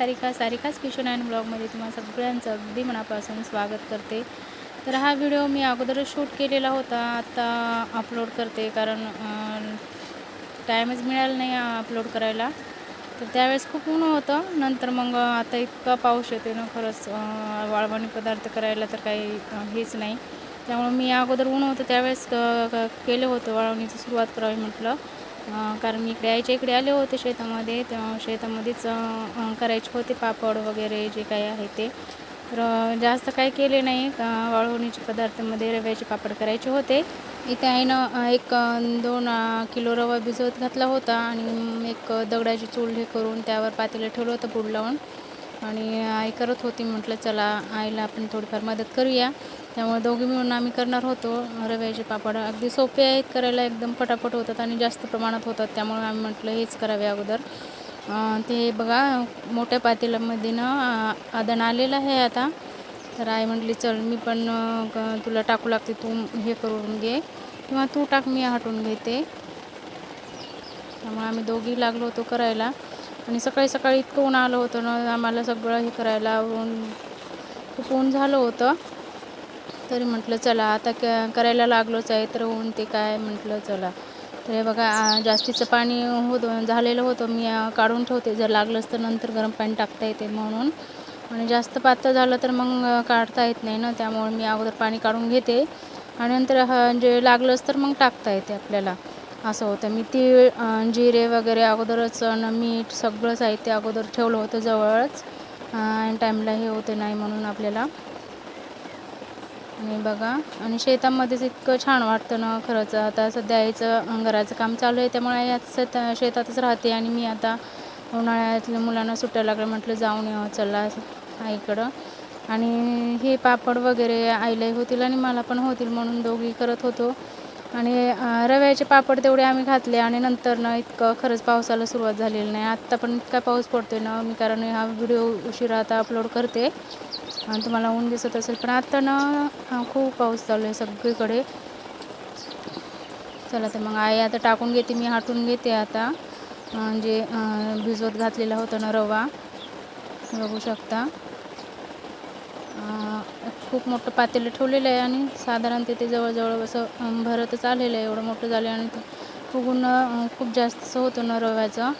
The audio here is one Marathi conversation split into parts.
सारिका सारिकाच किशन अँड ब्लॉगमध्ये तुम्हाला सगळ्यांचं अगदी मनापासून स्वागत करते. तर हा व्हिडिओ मी अगोदरच शूट केलेला होता आता अपलोड करते कारण टाईमच मिळाला नाही अपलोड करायला. तर त्यावेळेस खूप ऊन होतं नंतर मग आता इतका पाऊस येतो ना खरंच वाळवणी पदार्थ करायला तर काही हेच नाही. त्यामुळे मी अगोदर ऊन होतं त्यावेळेस क- केलं होतं वाळवणीची सुरुवात करावी म्हटलं. कारण मी इकडे आईच्या इकडे आले होते शेतामध्ये तेव्हा शेतामध्येच करायचे होते पापड वगैरे जे काही आहे ते. तर जास्त काही केले नाही. वाळवणीचे पदार्थामध्ये रव्याचे पापड करायचे होते. इथे आईनं एक दोन किलो रवा भिजवत घातला होता आणि एक दगडाची चूल हे करून त्यावर पातेलं ठेवलं होतं पूड लावून. आणि आई करत होती म्हटलं चला आईला आपण थोडीफार मदत करूया. त्यामुळे दोघी मिळून आम्ही करणार होतो. रव्याचे पापड अगदी सोपे आहेत करायला एकदम पटापट होतात आणि जास्त प्रमाणात होतात. त्यामुळे आम्ही म्हटलं हेच करावे अगोदर. ते बघा मोठ्या पातेल्यामध्ये ना अं, आदण आलेलं आहे आता. तर आई म्हटली चल मी पण तुला टाकू लागते तू हे करून घे किंवा तू टाक मी हटून घेते. त्यामुळे आम्ही दोघी लागलो होतो करायला. आणि सकाळी सकाळी इतकं ऊन आलं होतं ना आम्हाला सगळं हे करायला ऊन खूप ऊन झालं होतं. तरी म्हटलं चला आता क करायला लागलोच आहे तर ऊन ते काय म्हटलं चला. तर हे बघा जास्तीचं पाणी होत झालेलं होतं मी काढून ठेवते. जर लागलंच तर नंतर गरम पाणी टाकता येते म्हणून. आणि जास्त पातळ झालं तर मग काढता येत नाही ना त्यामुळे मी अगोदर पाणी काढून घेते. आणि नंतर जे लागलंच तर मग टाकता येते आपल्याला. असं होतं. मी तीळ जिरे वगैरे अगोदरच मीठ सगळं साहित्य अगोदर ठेवलं होतं जवळच. आणि टाईमला हे होते नाही म्हणून आपल्याला. आणि बघा आणि शेतामध्येच इतकं छान वाटतं ना खरंच. आता सध्या यायचं घराचं काम चालू आहे त्यामुळे याच शेत शेतातच राहते. आणि मी आता उन्हाळ्यातल्या मुलांना सुट्ट्या लागल्या म्हटलं जाऊन यावं चला आईकडं. आणि हे पापड वगैरे आईलाही होतील आणि मला पण होतील म्हणून दोघी करत होतो. आणि रव्याचे पापड तेवढे आम्ही घातले आणि नंतर ना इतकं खरंच पावसाला सुरुवात झालेली नाही. आत्ता पण इतका पाऊस पडतोय ना मी कारण हा व्हिडिओ उशिरा आता अपलोड करते. आणि तुम्हाला ऊन दिसत असेल पण आत्ता ना खूप पाऊस चालू आहे सगळीकडे. चला तर मग आई आता टाकून घेते मी हाटून घेते आता. म्हणजे भिजवत घातलेला होता ना रवा. बघू शकता. खूप मोठं पातेलं ठेवलेलं आहे आणि साधारण ते जवळजवळ असं भरतच आलेलं आहे एवढं मोठं झालं आणि ते फुगून खूप जास्तचं होतं ना रव्याचं.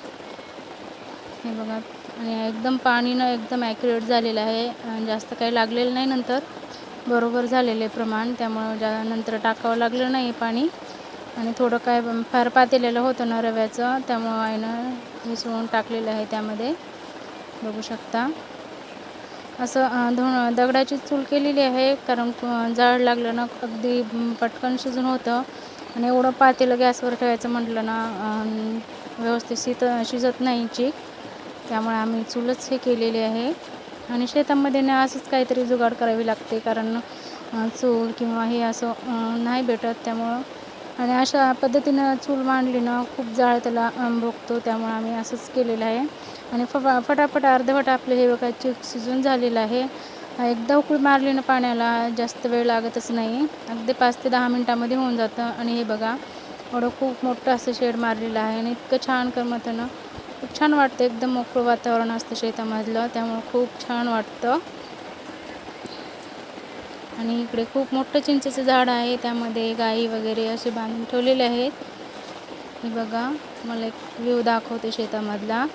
हे बघा आणि एकदम पाणीनं एकदम ॲक्युरेट झालेलं आहे. जास्त काही लागलेलं नाही नंतर. बरोबर झालेलं आहे प्रमाण त्यामुळं ज्या नंतर टाकावं लागलं नाही पाणी. आणि थोडं काय फार पातेलेलं होतं ना रव्याचं त्यामुळं आईनं मिसळून टाकलेलं आहे त्यामध्ये. बघू शकता. असं धुण धुणं दगडाची चूल केलेली आहे कारण जाळ लागलं ना अगदी पटकन शिजून होतं. आणि एवढं पातेलं गॅसवर ठेवायचं म्हटलं ना व्यवस्थित शित शिजत नाही चीक त्यामुळे आम्ही चूलच हे केलेली आहे. आणि शेतामध्ये ना असंच काहीतरी जुगाड करावी लागते कारण चूल किंवा हे असं नाही भेटत. त्यामुळं आणि अशा पद्धतीनं चूल मांडली ना खूप जाळ त्याला भोगतो. त्यामुळे आम्ही असंच केलेलं आहे. आणि फ फटाफट अर्धवट आपलं हे बघा चिक शिजून झालेलं आहे. एकदा उकळी मारली ना पाण्याला जास्त वेळ लागतच नाही. अगदी पाच ते दहा मिनटामध्ये होऊन जातं. आणि हे बघा एवढं खूप मोठं असं शेड मारलेलं आहे. आणि इतकं छान करमतं ना खूप छान वाटतं. एकदम मोकळं वातावरण असतं शेतामधलं. त्यामुळं खूप छान वाटतं. आणि इकडे खूप मोठं चिंचेचं झाड आहे. त्यामध्ये गाई वगैरे असे बांधून ठेवलेले आहेत. हे बघा मला एक व्ह्यू दाखवते शेतामधला.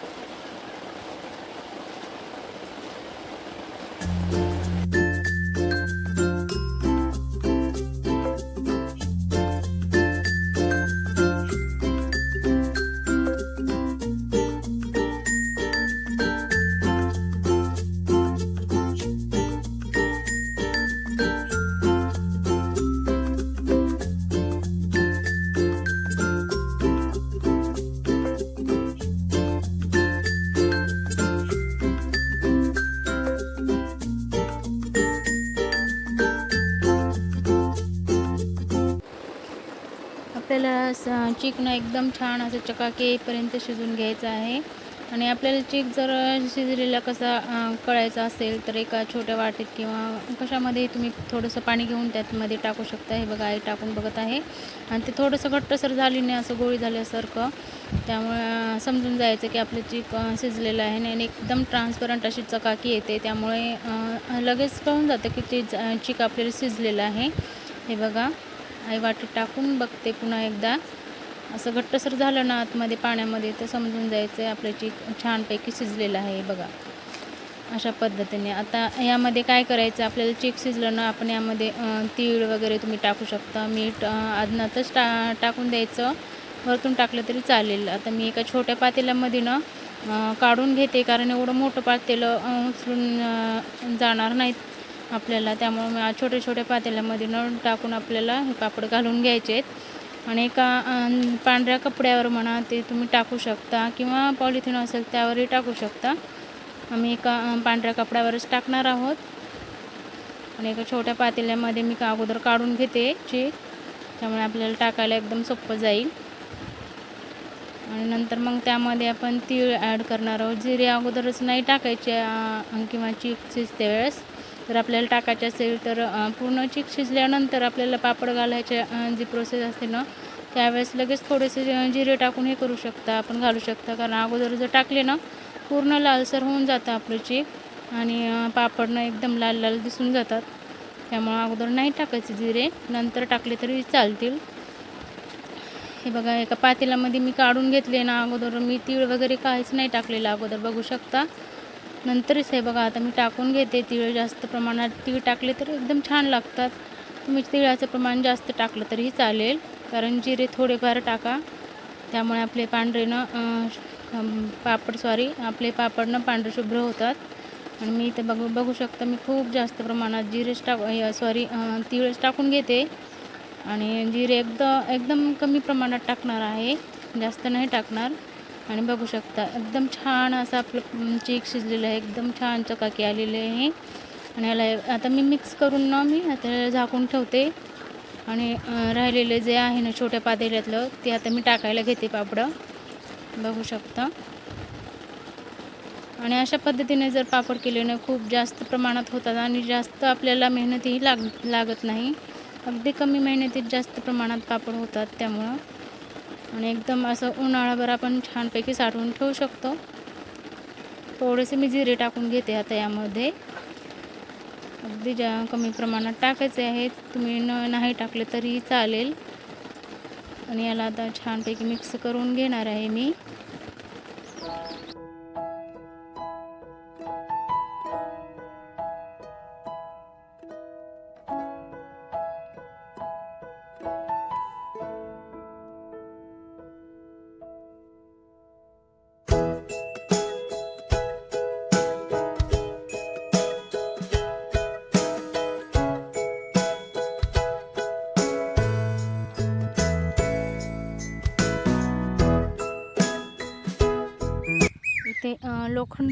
आपल्याला स एकदम छान असं चकाकेपर्यंत शिजून घ्यायचं आहे. आणि आपल्याला चीक जर शिजलेला कसा कळायचा असेल तर एका छोट्या वाटीत किंवा कशामध्ये तुम्ही थोडंसं पाणी घेऊन त्यातमध्ये टाकू शकता. हे बघा आई टाकून बघत आहे. आणि ते थोडंसं घट्टसर झाली नाही असं गोळी झाल्यासारखं. त्यामुळे समजून जायचं की आपलं चीक शिजलेलं आहे आणि एकदम ट्रान्सपरंट अशी चकाकी येते. त्यामुळे लगेच कळून जातं की ते ज- चीक आपल्याला शिजलेलं आहे. हे बघा. आई वाटी टाकून बघते पुन्हा एकदा. असं घट्टसर झालं ना आतमध्ये पाण्यामध्ये तर समजून जायचं आहे आपलं छानपैकी शिजलेलं आहे बघा. अशा पद्धतीने. आता यामध्ये काय करायचं? आपल्याला चीक शिजलं ना आपण यामध्ये तीळ वगैरे तुम्ही टाकू शकता. मीठ अं, आदनातच टा टाकून द्यायचं. वरतून टाकलं तरी चालेल. आता मी एका छोट्या पातेल्यामध्ये ना काढून घेते. कारण एवढं मोठं पातेलं उचलून जाणार नाहीत. आपल्याला त्यामुळे मी छोट्या छोट्या पातेल्यामध्ये न टाकून आपल्याला हे पापड घालून घ्यायचे आहेत. आणि एका पांढऱ्या कपड्यावर म्हणा ते तुम्ही टाकू शकता किंवा पॉलिथिन असेल त्यावरही टाकू शकता. आम्ही एका पांढऱ्या कपड्यावरच टाकणार आहोत. आणि एका छोट्या पातेल्यामध्ये मी का अगोदर काढून घेते चीक त्यामुळे आपल्याला टाकायला एकदम सोपं जाईल. आणि नंतर मग त्यामध्ये आपण तीळ ॲड करणार आहोत. जिरे अगोदरच नाही टाकायचे किंवा चीक शिजते वेळेस. जर आपल्याला टाकायचे असेल तर पूर्ण चीक शिजल्यानंतर आपल्याला पापड घालायचे जी प्रोसेस असते ना त्यावेळेस लगेच थोडेसे जिरे टाकून हे करू शकता आपण घालू शकता. कारण अगोदर जर टाकले ना पूर्ण लालसर होऊन जातं आपलं चीक आणि पापडनं एकदम लाल लाल दिसून जातात. त्यामुळं अगोदर नाही टाकायचे जिरे नंतर टाकले तरी चालतील. हे बघा एका पातेल्यामध्ये मी काढून घेतले ना अगोदर मी तीळ वगैरे काहीच नाही टाकलेलं अगोदर बघू शकता. नंतरच हे बघा आता मी टाकून घेते तिळ जास्त प्रमाणात. तीळ टाकले तर एकदम छान लागतात. तुम्ही तिळाचं प्रमाण जास्त टाकलं तरीही चालेल. कारण जिरे थोडेफार टाका. त्यामुळे आपले पांढरेनं पापड सॉरी आपले पापडनं पांढरे शुभ्र होतात. आणि मी इथे बघू बघू शकता मी खूप जास्त प्रमाणात जिरेच टाक सॉरी तिळच टाकून घेते. आणि जिरे एकदम एकदम कमी प्रमाणात टाकणार आहे. जास्त नाही टाकणार. आणि बघू शकता एकदम छान असं आपलं चीक शिजलेलं आहे एकदम छान चकाकी आलेली आहे. आणि याला आता मी मिक्स करून ना मी आता झाकून ठेवते. आणि राहिलेले जे आहे ना छोट्या पातेल्यातलं ते आता मी टाकायला घेते पापडं. बघू शकता. आणि अशा पद्धतीने जर पापड केले ना खूप जास्त प्रमाणात होतात आणि जास्त आपल्याला मेहनतही लाग लागत नाही. अगदी कमी मेहनतीत जास्त प्रमाणात पापड होतात त्यामुळं. आणि एकदम असं उन्हाळाभर आपण छानपैकी साठवून ठेवू शकतो. थोडेसे मी जिरे टाकून घेते आता यामध्ये. अगदी ज्या कमी प्रमाणात टाकायचे आहेत तुम्ही न नाही टाकले तरी चालेल. आणि याला आता छानपैकी मिक्स करून घेणार आहे मी.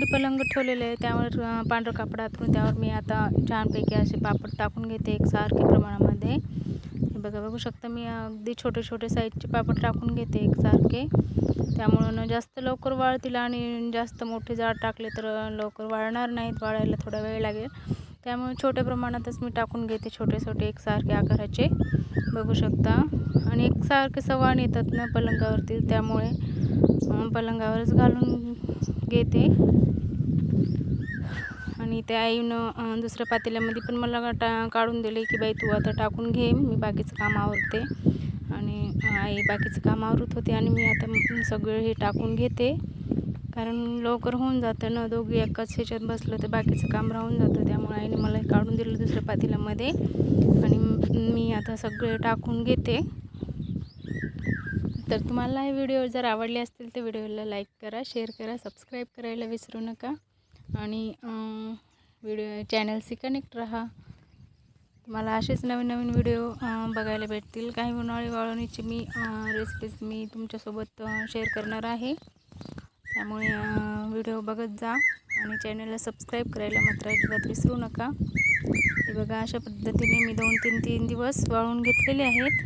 अ, पलंग ठेवलेले आहे त्यावर पांढरं कापड आतून त्यावर मी आता छानपैकी असे पापड टाकून घेते एक सारखे प्रमाणामध्ये. बघा बघू शकता मी अगदी छोटे छोटे साईजचे पापड टाकून घेते एकसारखे त्यामुळं जास्त लवकर वाळतील आणि जास्त मोठे जाड टाकले तर लवकर वाळणार नाहीत वाळायला थोडा वेळ लागेल. त्यामुळे छोट्या प्रमाणातच मी टाकून घेते छोटे छोटे एकसारखे आकाराचे. बघू शकता. आणि एकसारखे सवाण येतात ना पलंगावरती त्यामुळे पलंगावरच घालून घेते. आणि त्या आईनं दुसऱ्या पातेल्यामध्ये पण मला टा काढून दिले की बाई तू आता टाकून घे मी बाकीचं काम आवरते. आणि आई बाकीचं काम आवरत होते आणि मी आता सगळं हे टाकून घेते. कारण लवकर होऊन जातं ना दोघी एकाच ह्याच्यात बसलं तर बाकीचं काम राहून जातं. त्यामुळे आईने मला हे काढून दिलं दुसऱ्या पातेल्यामध्ये. आणि मी आता सगळे टाकून घेते. तर तुम्हाला हे व्हिडिओ जर आवडले असतील तर व्हिडिओला लाईक करा शेअर करा सबस्क्राईब करायला विसरू नका. आणि व्हिडिओ चॅनलशी कनेक्ट राहा. मला असेच नवीन नवीन व्हिडिओ बघायला भेटतील. काही उन्हाळी वाळवणीची मी रेसिपीज मी तुमच्यासोबत शेअर करणार आहे. त्यामुळे व्हिडिओ बघत जा आणि चॅनलला सबस्क्राईब करायला मात्र अजिबात विसरू नका. हे बघा अशा पद्धतीने मी दोन तीन तीन दिवस वाळून घेतलेले आहेत.